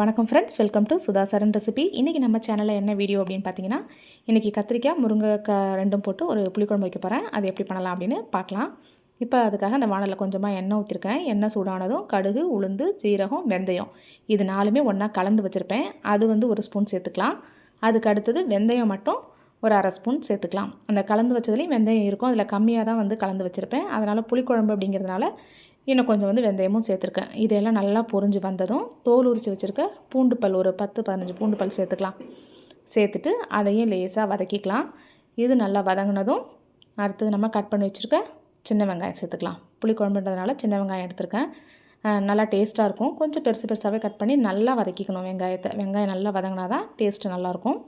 வணக்கம் friends welcome to Sudha Saran recipe இன்றைக்கி நம்ம சேனலில் என்ன வீடியோ அப்படின்னு பார்த்தீங்கன்னா இன்றைக்கி கத்திரிக்காய் முருங்கைக்காய் ரெண்டும் போட்டு ஒரு புளிக்குழம்பு வைக்க போகிறேன் அது எப்படி பண்ணலாம் அப்படின்னு பார்க்கலாம் இப்போ அதுக்காக அந்த வானலில் கொஞ்சமாக எண்ணெய் ஊற்றிருக்கேன் எண்ணெய் சூடானதும் கடுகு உளுந்து ஜீரகம் வெந்தயம். இது நாலுமே ஒன்றா கலந்து வச்சுருப்பேன். அது வந்து ஒரு ஸ்பூன் சேர்த்துக்கலாம். அதுக்கு அடுத்தது வெந்தயம் மட்டும் ஒரு அரை ஸ்பூன் சேர்த்துக்கலாம். அந்த கலந்து வச்சதுலேயும் வெந்தயம் இருக்கும். அதில் கம்மியாக தான் வந்து கலந்து வச்சுருப்பேன். அதனால் புளிக்குழம்பு அப்படிங்கிறதுனால இன்னும் கொஞ்சம் வந்து வெந்தயமும் சேர்த்துருக்கேன். இதையெல்லாம் நல்லா பொறிஞ்சு வந்ததும் தோல் உரித்து வச்சுருக்க பூண்டு பல் ஒரு பத்து பதினஞ்சு பூண்டு பல் சேர்த்துக்கலாம். சேர்த்துட்டு அதையும் லேசாக வதக்கிக்கலாம். இது நல்லா வதங்கினதும் அடுத்தது நம்ம கட் பண்ணி வச்சுருக்க சின்ன வெங்காயம் சேர்த்துக்கலாம். புளி குழம்புன்றதுனால சின்ன வெங்காயம் எடுத்துருக்கேன். நல்லா டேஸ்ட்டாக இருக்கும். கொஞ்சம் பெருசு பெருசாகவே கட் பண்ணி நல்லா வதக்கிக்கணும் வெங்காயத்தை. வெங்காயம் நல்லா வதங்கினா தான் டேஸ்ட்டு நல்லாயிருக்கும்.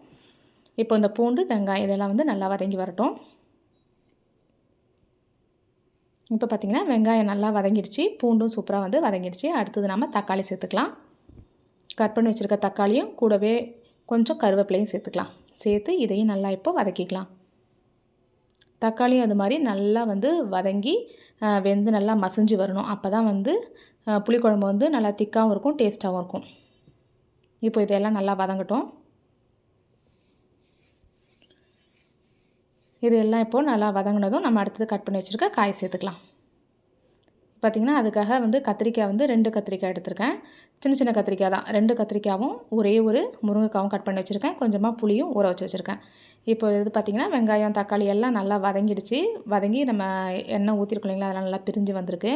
இப்போ இந்த பூண்டு வெங்காயம் இதெல்லாம் வந்து நல்லா வதங்கி வரட்டும். இப்போ பார்த்திங்கன்னா வெங்காயம் நல்லா வதங்கிடுச்சு பூண்டும் சூப்பராக வந்து வதங்கிடுச்சு. அடுத்தது நம்ம தக்காளி சேர்த்துக்கலாம். கட் பண்ணி வச்சுருக்க தக்காளியும் கூடவே கொஞ்சம் கருவேப்பிலையும் சேர்த்துக்கலாம். சேர்த்து இதையும் நல்லா இப்போ வதக்கிக்கலாம். தக்காளியும் அது மாதிரி நல்லா வந்து வதங்கி வெந்து நல்லா மசிஞ்சு வரணும். அப்போ தான் வந்து புளிக்குழம்பு வந்து நல்லா திக்காகவும் இருக்கும் டேஸ்ட்டாகவும் இருக்கும். இப்போ இதையெல்லாம் நல்லா வதங்கட்டும். இது எல்லாம் இப்போது நல்லா வதங்கினதும் நம்ம அடுத்தது கட் பண்ணி வச்சுருக்க காய் சேர்த்துக்கலாம். பார்த்திங்கன்னா அதுக்காக வந்து கத்திரிக்காய் வந்து ரெண்டு கத்திரிக்காய் எடுத்திருக்கேன். சின்ன சின்ன கத்திரிக்காய் தான். ரெண்டு கத்திரிக்காயும் ஒரே ஒரு முருங்கைக்காவும் கட் பண்ணி வச்சுருக்கேன். கொஞ்சமாக புளியும் ஊற வச்சு வச்சுருக்கேன். இப்போ இது பார்த்திங்கன்னா வெங்காயம் தக்காளி எல்லாம் நல்லா வதங்கிடுச்சு. வதங்கி நம்ம எண்ணெய் ஊற்றிருக்கோம் இல்லைங்களா? அதெல்லாம் நல்லா பிரிஞ்சு வந்திருக்கு.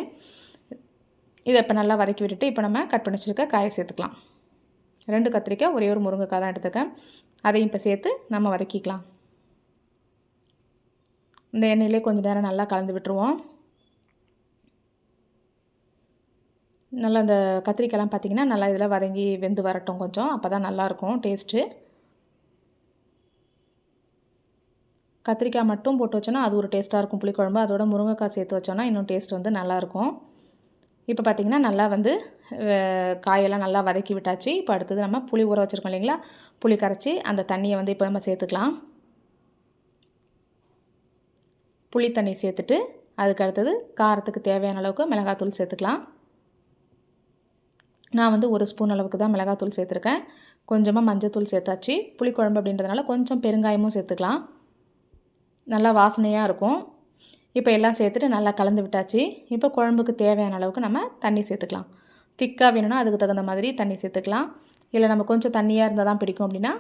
இதை இப்போ நல்லா வதக்கி விட்டுட்டு இப்போ நம்ம கட் பண்ணி வச்சுருக்க காயை சேர்த்துக்கலாம். ரெண்டு கத்திரிக்காய் ஒரே ஒரு முருங்கைக்காய் தான் எடுத்துருக்கேன். அதையும் இப்போ சேர்த்து நம்ம வதக்கிக்கலாம். இந்த எண்ணெயிலே கொஞ்சம் நேரம் நல்லா கலந்து விட்டுருவோம். நல்லா இந்த கத்திரிக்காய்லாம் பார்த்திங்கன்னா நல்லா இதில் வதங்கி வெந்து வரட்டும் கொஞ்சம். அப்போ தான் நல்லாயிருக்கும் டேஸ்ட்டு. கத்திரிக்காய் மட்டும் போட்டு வச்சோன்னா அது ஒரு டேஸ்ட்டாக இருக்கும். புளிக்குழம்பு அதோட முருங்கைக்காய் சேர்த்து வச்சோன்னா இன்னும் டேஸ்ட் வந்து நல்லாயிருக்கும் இப்போ பார்த்திங்கன்னா நல்லா வந்து காயெல்லாம் நல்லா வதக்கி விட்டாச்சு. இப்போ அடுத்தது நம்ம புளி ஊற வச்சுருக்கோம் இல்லைங்களா? புளி கரைச்சி அந்த தண்ணியை வந்து இப்போ நம்ம சேர்த்துக்கலாம். புளி தண்ணி சேர்த்துட்டு அதுக்கு அடுத்தது காரத்துக்கு தேவையான அளவுக்கு மிளகாத்தூள் சேர்த்துக்கலாம். நான் வந்து ஒரு ஸ்பூன் அளவுக்கு தான் மிளகாத்தூள் சேர்த்துருக்கேன். கொஞ்சமாக மஞ்சத்தூள் சேர்த்தாச்சு. புளிக்குழம்பு அப்படின்றதுனால கொஞ்சம் பெருங்காயமும் சேர்த்துக்கலாம். நல்லா வாசனையாக இருக்கும். இப்போ எல்லாம் சேர்த்துட்டு நல்லா கலந்து விட்டாச்சு. இப்போ குழம்புக்கு தேவையான அளவுக்கு நம்ம தண்ணி சேர்த்துக்கலாம். திக்காக வேணும்னா அதுக்கு தகுந்த மாதிரி தண்ணி சேர்த்துக்கலாம். இல்லை நம்ம கொஞ்சம் தண்ணியாக இருந்தால் தான் பிடிக்கும் அப்படின்னா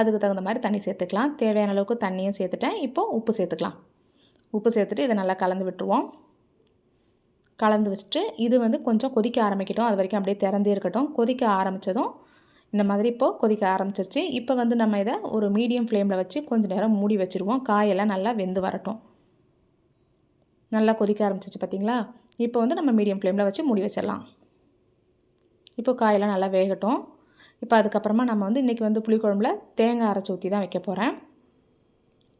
அதுக்கு தகுந்த மாதிரி தண்ணி சேர்த்துக்கலாம். தேவையான அளவுக்கு தண்ணியும் சேர்த்துட்டேன். இப்போது உப்பு சேர்த்துக்கலாம். உப்பு சேர்த்துட்டு இதை நல்லா கலந்து விட்டுருவோம். கலந்து வச்சுட்டு இது வந்து கொஞ்சம் கொதிக்க ஆரம்பிக்கட்டும். அது வரைக்கும் அப்படியே திறந்தே இருக்கட்டும். கொதிக்க ஆரம்பித்ததும் இந்த மாதிரி இப்போது கொதிக்க ஆரம்பிச்சிருச்சு. இப்போ வந்து நம்ம இதை ஒரு மீடியம் ஃப்ளேமில் வச்சு கொஞ்சம் நேரம் மூடி வச்சுருவோம். காயெல்லாம் நல்லா வெந்து வரட்டும். நல்லா கொதிக்க ஆரம்பிச்சிச்சு பார்த்திங்களா? இப்போ வந்து நம்ம மீடியம் ஃப்ளேமில் வச்சு மூடி வச்சிடலாம். இப்போ காயெல்லாம் நல்லா வேகட்டும். இப்போ அதுக்கப்புறமா நம்ம வந்து இன்றைக்கி வந்து புளிக்குழம்புல தேங்காய் அரைச்சி ஊற்றி தான் வைக்க போகிறேன்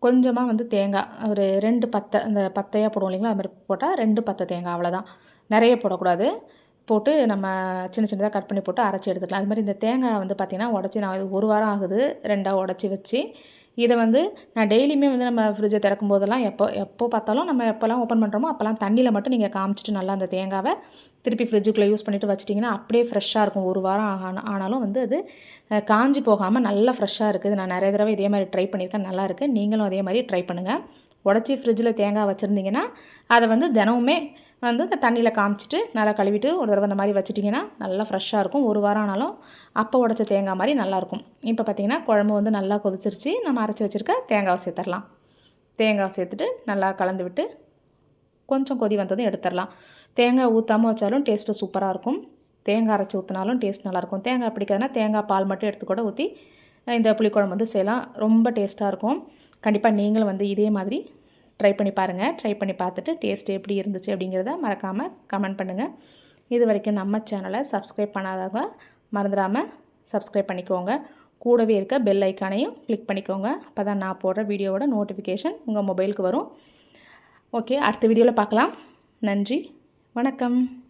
கொஞ்சமாக வந்து தேங்காய் ஒரு ரெண்டு பத்தை இந்த பத்தையாக போடுவோம் இல்லைங்களா அது மாதிரி போட்டால் ரெண்டு பத்தை தேங்காய் அவ்வளோதான் நிறைய போடக்கூடாது. போட்டு நம்ம சின்ன சின்னதாக கட் பண்ணி போட்டு அரைச்சி எடுத்துக்கலாம். அது மாதிரி இந்த தேங்காய் வந்து பார்த்திங்கன்னா உடச்சி நான் ஒரு வாரம் ஆகுது ரெண்டாக உடச்சி வச்சு இதை வந்து நான் டெய்லியுமே வந்து நம்ம ஃப்ரிட்ஜை திறக்கும் போதெல்லாம் எப்போ எப்போ பார்த்தாலும் நம்ம எப்போல்லாம் ஓப்பன் பண்ணுறோமோ அப்போல்லாம் தண்ணியில் மட்டும் நீங்கள் காமிச்சிட்டு நல்லா அந்த தேங்காவை திருப்பி ஃப்ரிட்ஜுக்குள்ளே யூஸ் பண்ணிவிட்டு வச்சிட்டிங்கன்னா அப்படியே ஃப்ரெஷ்ஷாக இருக்கும். ஒரு வாரம் ஆனாலும் வந்து அது காஞ்சி போகாமல் நல்லா ஃப்ரெஷ்ஷாக இருக்குது. நான் நிறைய தடவை இதே மாதிரி ட்ரை பண்ணியிருக்கேன். நல்லா இருக்குது நீங்களும் அதே மாதிரி ட்ரை பண்ணுங்கள் உடச்சி ஃப்ரிட்ஜில் தேங்காய் வச்சுருந்தீங்கன்னா அதை வந்து தினமுமே வந்து இந்த தண்ணியில் காமிச்சிட்டு நல்லா கழுவிட்டு ஒரு தடவை அந்த மாதிரி வச்சிட்டிங்கன்னா நல்லா ஃப்ரெஷ்ஷாக இருக்கும். ஒரு வாரம் ஆனாலும் அப்போ உடச்ச தேங்காய் மாதிரி நல்லாயிருக்கும் இப்போ பார்த்திங்கன்னா குழம்பு வந்து நல்லா கொதிச்சிருச்சு. நம்ம அரைச்சி வச்சுருக்க தேங்காவை சேர்த்துடலாம். தேங்காவை சேர்த்துட்டு நல்லா கலந்து விட்டு கொஞ்சம் கொதி வந்ததும் எடுத்துடலாம். தேங்காய் ஊற்றாமல் வச்சாலும் டேஸ்ட்டு சூப்பராக இருக்கும். தேங்காய் அரைச்சி ஊற்றினாலும் டேஸ்ட் நல்லாயிருக்கும் தேங்காய் பிடிக்காதுன்னா தேங்காய் பால் மட்டும் எடுத்து கூட ஊற்றி இந்த புளிக்குழம்பு வந்து செய்யலாம். ரொம்ப டேஸ்ட்டாக இருக்கும். கண்டிப்பாக நீங்களும் வந்து இதே மாதிரி ட்ரை பண்ணி பாருங்கள் ட்ரை பண்ணி பார்த்துட்டு டேஸ்ட் எப்படி இருந்துச்சு அப்படிங்கிறத மறக்காமல் கமெண்ட் பண்ணுங்கள் இது வரைக்கும் நம்ம சேனலை சப்ஸ்கிரைப் பண்ணாதவங்க மறந்துடாமல் சப்ஸ்கிரைப் பண்ணிக்கோங்க. கூடவே இருக்க பெல் ஐக்கானையும் கிளிக் பண்ணிக்கோங்க. அப்போ தான் நான் போடுற வீடியோவோட நோட்டிஃபிகேஷன் உங்கள் மொபைலுக்கு வரும். ஓகே அடுத்த வீடியோவில் பார்க்கலாம். நன்றி. வணக்கம்.